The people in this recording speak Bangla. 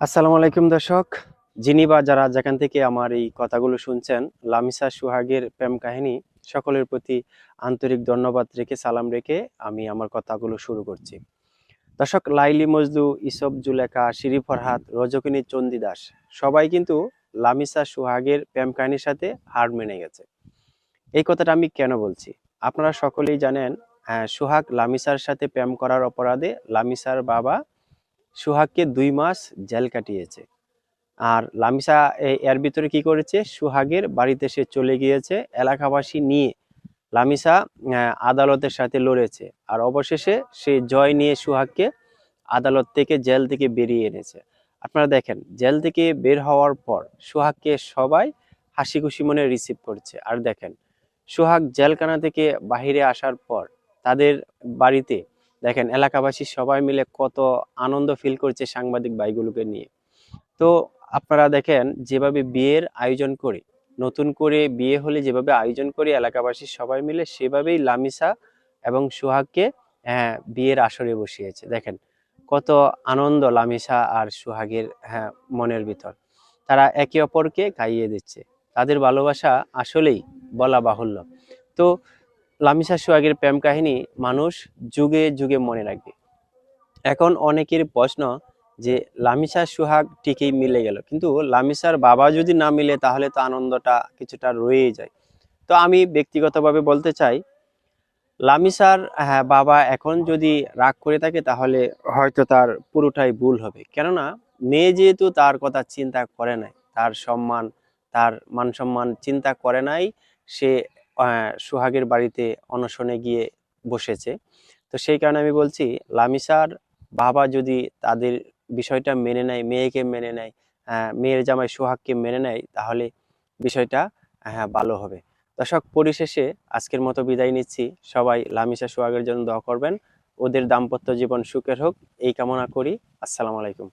আসসালামু আলাইকুম দর্শক। যিনি বা যারা যেখান থেকে আমার এই কথাগুলো শুনছেন, লামিসা সুহাগের প্রেম কাহিনী, সকলের প্রতি আন্তরিক ধন্যবাদ রেখে, সালাম রেখে আমি আমার কথাগুলো শুরু করছি। দর্শক, লাইলি মজদু ইসব জুলেখা, শিরি ফরহাদ, রজকিনী চন্দিদাস সবাই কিন্তু লামিসা সুহাগের প্রেম কাহিনীর সাথে হার মেনে গেছে। এই কথাটা আমি কেন বলছি? আপনারা সকলেই জানেন সুহাগ লামিসার সাথে প্রেম করার অপরাধে লামিসার বাবা সুহাগকে দুই মাস জেল কাটিয়েছে। আর লামিসা এর ভিতরে কি করেছে? সুহাগের বাড়িতে সে চলে গিয়েছে এলাকাবাসী নিয়ে। লামিসা আদালতের সাথে লড়েছে। আর অবশেষে সে জয় নিয়ে সুহাগকে আদালত থেকে জেল থেকে বেরিয়ে এনেছে। আপনারা দেখেন, জেল থেকে বের হওয়ার পর সুহাগকে সবাই হাসি খুশি মনে রিসিভ করছে। আর দেখেন, সুহাগ জেলখানা থেকে বাহিরে আসার পর তাদের বাড়িতে দেখেন, এলাকাবাসী সবাই মিলে কত আনন্দ ফিল করছে সাংবাদিক ভাইগুলোকে নিয়ে। তো আপনারা দেখেন, যেভাবে বিয়ের আয়োজন করে, নতুন করে বিয়ে হলে যেভাবে আয়োজন করে, এলাকাবাসী সবাই মিলে সেভাবেই লামিসা এবং সুহাগকে হ্যাঁ বিয়ের আসরে বসিয়েছে। দেখেন, কত আনন্দ লামিসা আর সোহাগের হ্যাঁ মনের ভিতর। তারা একে অপরকে গাইয়ে দিচ্ছে। তাদের ভালোবাসা আসলেই বলা বাহুল্য। তো লামিসা সোহাগের প্রেম কাহিনী মানুষ যুগে যুগে মনে রাখবে। এখন অনেকের প্রশ্ন যে লামিসা সোহাগ ঠিকই মিলে গেল, কিন্তু লামিসার বাবা যদি না মিলে তাহলে তো আনন্দটা কিছুটা রয়েই যায়। তো আমি ব্যক্তিগতভাবে বলতে চাই, লামিসার হ্যাঁ বাবা এখন যদি রাগ করে থাকে তাহলে হয়তো তার পুরোটাই ভুল হবে। কেননা মেয়ে যেহেতু তার কথা চিন্তা করে নাই, তার সম্মান, তার মান সম্মান চিন্তা করে নাই, সে সুহাগের বাড়িতে অনশনে গিয়ে বসেছে। তো সেই কারণে আমি বলছি, লামিসার বাবা যদি তাদের বিষয়টা মেনে নেয়, মেয়েকে মেনে নেয় মেয়ের জামাই সুহাগকে মেনে নেয়, তাহলে বিষয়টা হ্যাঁ ভালো হবে। দর্শক, পরিশেষে আজকের মতো বিদায় নিচ্ছি। সবাই লামিসা সোহাগের জন্য দোয়া করবেন। ওদের দাম্পত্য জীবন সুখের হোক। এই কামনা করি। আসসালামু আলাইকুম।